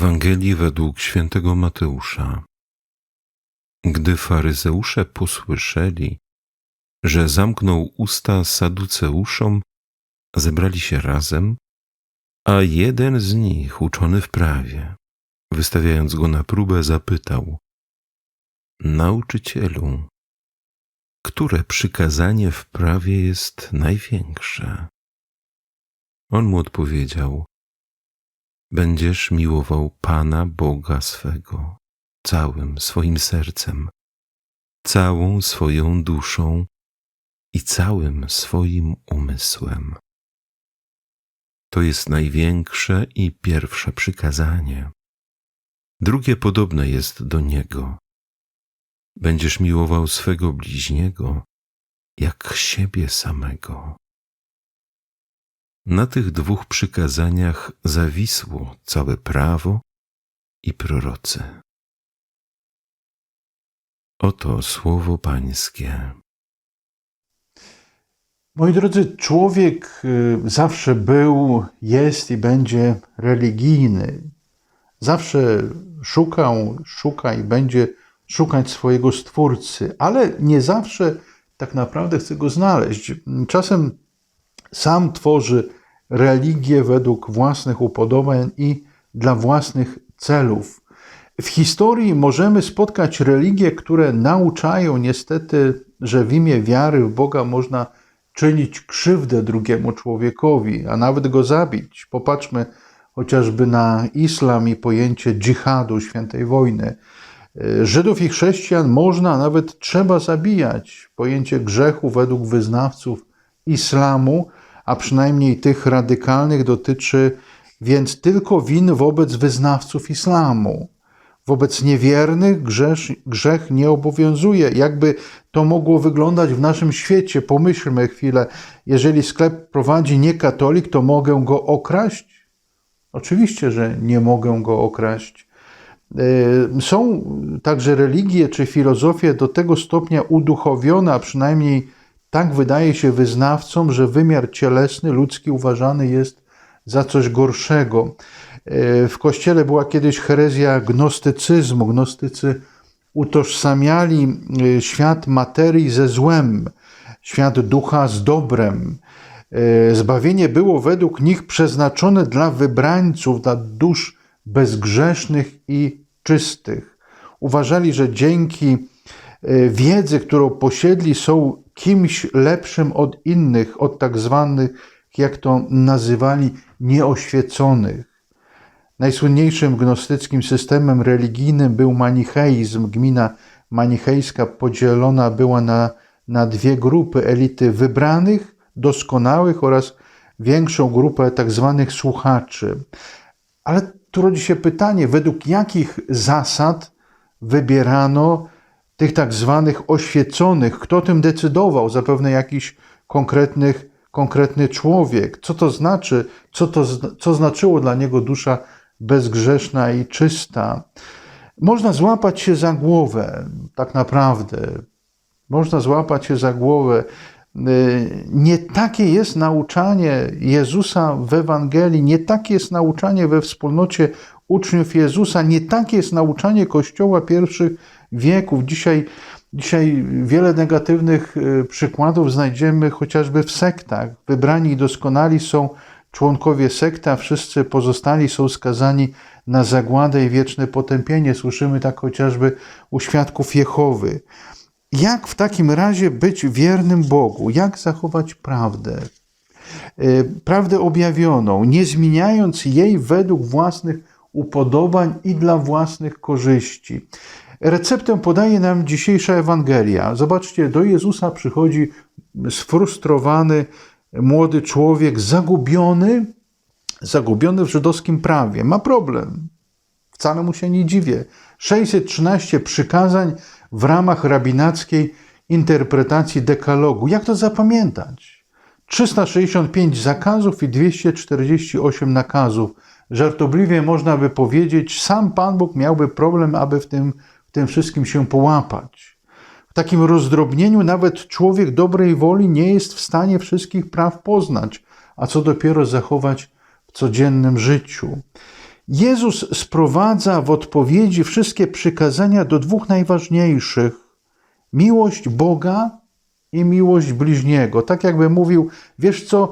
Ewangelii według świętego Mateusza. Gdy faryzeusze posłyszeli, że zamknął usta saduceuszom, zebrali się razem, a jeden z nich, uczony w prawie, wystawiając go na próbę, zapytał: Nauczycielu, które przykazanie w prawie jest największe? On mu odpowiedział: Będziesz miłował Pana Boga swego całym swoim sercem, całą swoją duszą i całym swoim umysłem. To jest największe i pierwsze przykazanie. Drugie podobne jest do niego. Będziesz miłował swego bliźniego jak siebie samego. Na tych dwóch przykazaniach zawisło całe prawo i prorocy. Oto słowo Pańskie. Moi drodzy, człowiek y, zawsze był, jest i będzie religijny. Zawsze szukał, szuka i będzie szukać swojego stwórcy, ale nie zawsze tak naprawdę chce go znaleźć. Czasem sam tworzy religię według własnych upodobań i dla własnych celów. W historii możemy spotkać religie, które nauczają niestety, że w imię wiary w Boga można czynić krzywdę drugiemu człowiekowi, a nawet go zabić. Popatrzmy chociażby na islam i pojęcie dżihadu, świętej wojny. Żydów i chrześcijan można, nawet trzeba zabijać. Pojęcie grzechu według wyznawców islamu, a przynajmniej tych radykalnych, dotyczy więc tylko win wobec wyznawców islamu. Wobec niewiernych grzech, grzech nie obowiązuje. Jakby to mogło wyglądać w naszym świecie? Pomyślmy chwilę. Jeżeli sklep prowadzi niekatolik, to mogę go okraść? Oczywiście, że nie mogę go okraść. E, są także religie czy filozofie do tego stopnia uduchowione, a przynajmniej tak wydaje się wyznawcom, że wymiar cielesny, ludzki uważany jest za coś gorszego. E, w kościele była kiedyś herezja gnostycyzmu. Gnostycy utożsamiali e, świat materii ze złem, świat ducha z dobrem. E, zbawienie było według nich przeznaczone dla wybrańców, dla dusz bezgrzesznych i czystych. Uważali, że dzięki wiedzy, którą posiedli, są kimś lepszym od innych, od tak zwanych, jak to nazywali, nieoświeconych. Najsłynniejszym gnostyckim systemem religijnym był manicheizm. Gmina manichejska podzielona była na, na dwie grupy elity wybranych, doskonałych oraz większą grupę tak zwanych słuchaczy. Ale tu rodzi się pytanie, według jakich zasad wybierano tych tak zwanych oświeconych? Kto tym decydował? Zapewne jakiś konkretnych, konkretny człowiek. Co to znaczy? Co, to, co znaczyło dla niego dusza bezgrzeszna i czysta. Można złapać się za głowę, tak naprawdę. Można złapać się za głowę. Y, nie takie jest nauczanie Jezusa w Ewangelii, nie takie jest nauczanie we wspólnocie uczniów Jezusa, nie takie jest nauczanie Kościoła pierwszych wieków. Dzisiaj, dzisiaj wiele negatywnych y, przykładów znajdziemy chociażby w sektach. Wybrani i doskonali są członkowie sekta, wszyscy pozostali są skazani na zagładę i wieczne potępienie. Słyszymy tak chociażby u świadków Jehowy. Jak w takim razie być wiernym Bogu? Jak zachować prawdę? E, prawdę objawioną, nie zmieniając jej według własnych upodobań i dla własnych korzyści. Receptę podaje nam dzisiejsza Ewangelia. Zobaczcie, do Jezusa przychodzi sfrustrowany młody człowiek zagubiony, zagubiony w żydowskim prawie. Ma problem. Wcale mu się nie dziwię. 613 przykazań w ramach rabinackiej interpretacji dekalogu. Jak to zapamiętać? 365 zakazów i 248 nakazów. Żartobliwie można by powiedzieć, sam Pan Bóg miałby problem, aby w tym, tym wszystkim się połapać. W takim rozdrobnieniu nawet człowiek dobrej woli nie jest w stanie wszystkich praw poznać, a co dopiero zachować w codziennym życiu. Jezus sprowadza w odpowiedzi wszystkie przykazania do dwóch najważniejszych: miłość Boga i miłość bliźniego. Tak jakby mówił, wiesz co,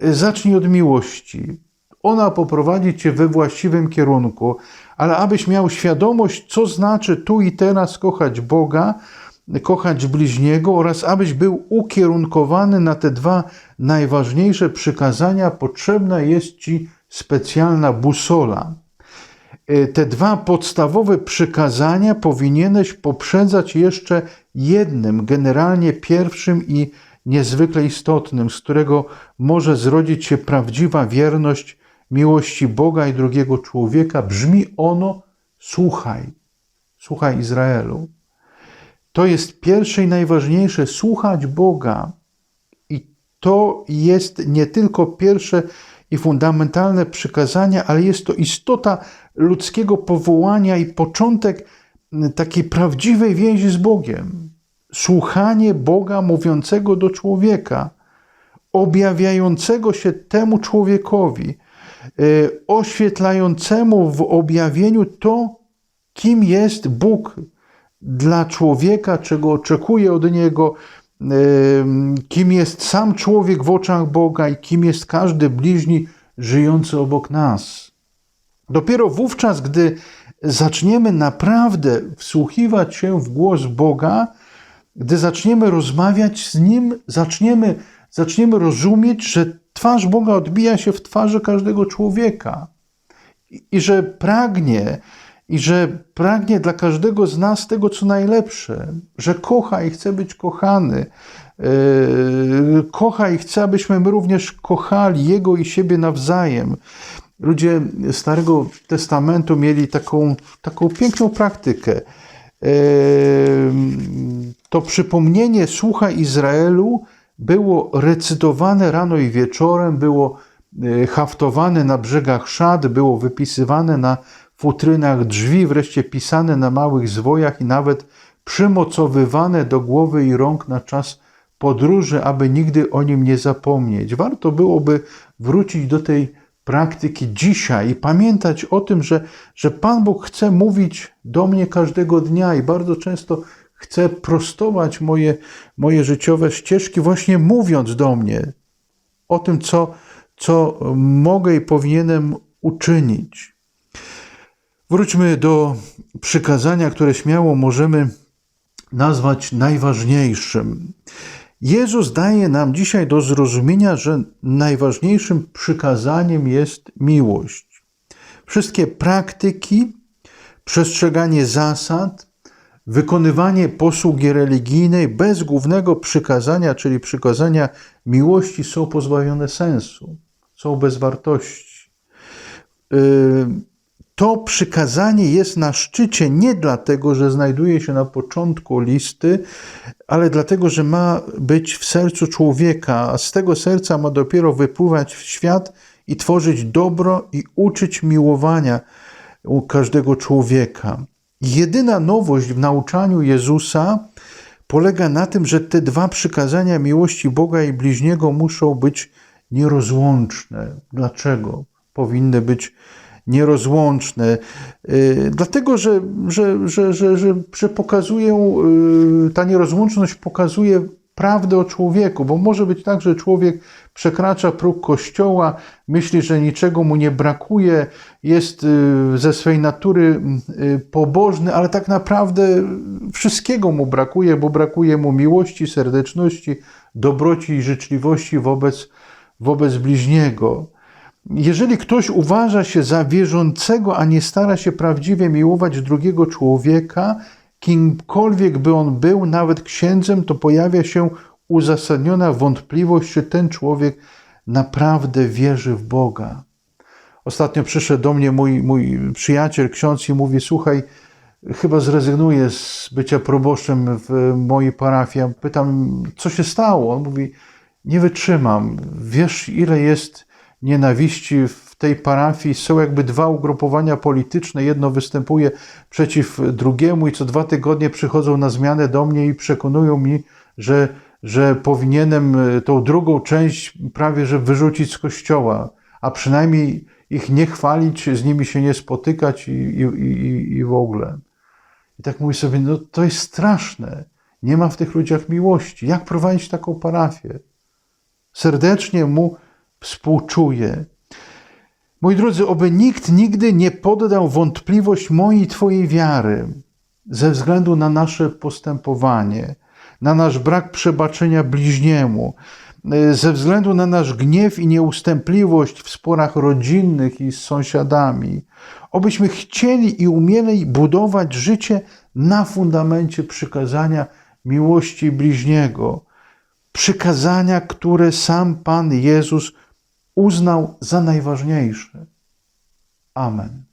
zacznij od miłości. Ona poprowadzi cię we właściwym kierunku, ale abyś miał świadomość, co znaczy tu i teraz kochać Boga, kochać bliźniego oraz abyś był ukierunkowany na te dwa najważniejsze przykazania, potrzebna jest ci specjalna busola. Y, Te dwa podstawowe przykazania powinieneś poprzedzać jeszcze jednym, generalnie pierwszym i niezwykle istotnym, z którego może zrodzić się prawdziwa wierność miłości Boga i drugiego człowieka. Brzmi ono: słuchaj, słuchaj Izraelu. To jest pierwsze i najważniejsze słuchać Boga. I to jest nie tylko pierwsze i fundamentalne przykazanie, ale jest to istota ludzkiego powołania i początek takiej prawdziwej więzi z Bogiem. Słuchanie Boga mówiącego do człowieka, objawiającego się temu człowiekowi, oświetlającemu w objawieniu to, kim jest Bóg dla człowieka, czego oczekuje od niego, y, kim jest sam człowiek w oczach Boga i kim jest każdy bliźni żyjący obok nas. Dopiero wówczas, gdy zaczniemy naprawdę wsłuchiwać się w głos Boga, gdy zaczniemy rozmawiać z Nim, zaczniemy, zaczniemy rozumieć, że twarz Boga odbija się w twarzy każdego człowieka i, i że pragnie, i że pragnie dla każdego z nas tego, co najlepsze, że kocha i chce być kochany, yy, kocha i chce, abyśmy my również kochali Jego i siebie nawzajem. Ludzie Starego Testamentu mieli taką, taką piękną praktykę. Yy, To przypomnienie słucha Izraelu było recytowane rano i wieczorem, było yy, haftowane na brzegach szat, było wypisywane na futrynach drzwi, wreszcie pisane na małych zwojach i nawet przymocowywane do głowy i rąk na czas podróży, aby nigdy o nim nie zapomnieć. Warto byłoby wrócić do tej praktyki dzisiaj i pamiętać o tym, że, że Pan Bóg chce mówić do mnie każdego dnia i bardzo często chce prostować moje, moje życiowe ścieżki, właśnie mówiąc do mnie o tym, co, co mogę i powinienem uczynić. Wróćmy do przykazania, które śmiało możemy nazwać najważniejszym. Jezus daje nam dzisiaj do zrozumienia, że najważniejszym przykazaniem jest miłość. Wszystkie praktyki, przestrzeganie zasad, wykonywanie posługi religijnej bez głównego przykazania, czyli przykazania miłości, są pozbawione sensu, są bez wartości. Yy, to przykazanie jest na szczycie nie dlatego, że znajduje się na początku listy, ale dlatego, że ma być w sercu człowieka, a z tego serca ma dopiero wypływać w świat i tworzyć dobro i uczyć miłowania u każdego człowieka. Jedyna nowość w nauczaniu Jezusa polega na tym, że te dwa przykazania miłości Boga i bliźniego muszą być nierozłączne. Dlaczego powinny być nierozłączne? Yy, Dlatego, że, że, że, że, że, że pokazują, yy, ta nierozłączność pokazuje prawdę o człowieku, bo może być tak, że człowiek przekracza próg kościoła, myśli, że niczego mu nie brakuje, jest yy, ze swej natury yy, pobożny, ale tak naprawdę wszystkiego mu brakuje, bo brakuje mu miłości, serdeczności, dobroci i życzliwości wobec, wobec bliźniego. Jeżeli ktoś uważa się za wierzącego, a nie stara się prawdziwie miłować drugiego człowieka, kimkolwiek by on był, nawet księdzem, to pojawia się uzasadniona wątpliwość, czy ten człowiek naprawdę wierzy w Boga. Ostatnio przyszedł do mnie mój, mój przyjaciel, ksiądz, i mówi: Słuchaj, chyba zrezygnuję z bycia proboszczem w mojej parafii. Pytam, co się stało? On mówi: Nie wytrzymam. Wiesz, ile jest nienawiści w tej parafii. Są jakby dwa ugrupowania polityczne. Jedno występuje przeciw drugiemu i co dwa tygodnie przychodzą na zmianę do mnie i przekonują mi, że, że powinienem tą drugą część prawie że wyrzucić z kościoła, a przynajmniej ich nie chwalić, z nimi się nie spotykać i, i, i, i w ogóle. I tak mówię sobie, no to jest straszne. Nie ma w tych ludziach miłości. Jak prowadzić taką parafię? Serdecznie mu współczuję. Moi drodzy, oby nikt nigdy nie poddał wątpliwość mojej Twojej wiary ze względu na nasze postępowanie, na nasz brak przebaczenia bliźniemu, y, ze względu na nasz gniew i nieustępliwość w sporach rodzinnych i z sąsiadami. Obyśmy chcieli i umieli budować życie na fundamencie przykazania miłości bliźniego, przykazania, które sam Pan Jezus uznał za najważniejsze. Amen.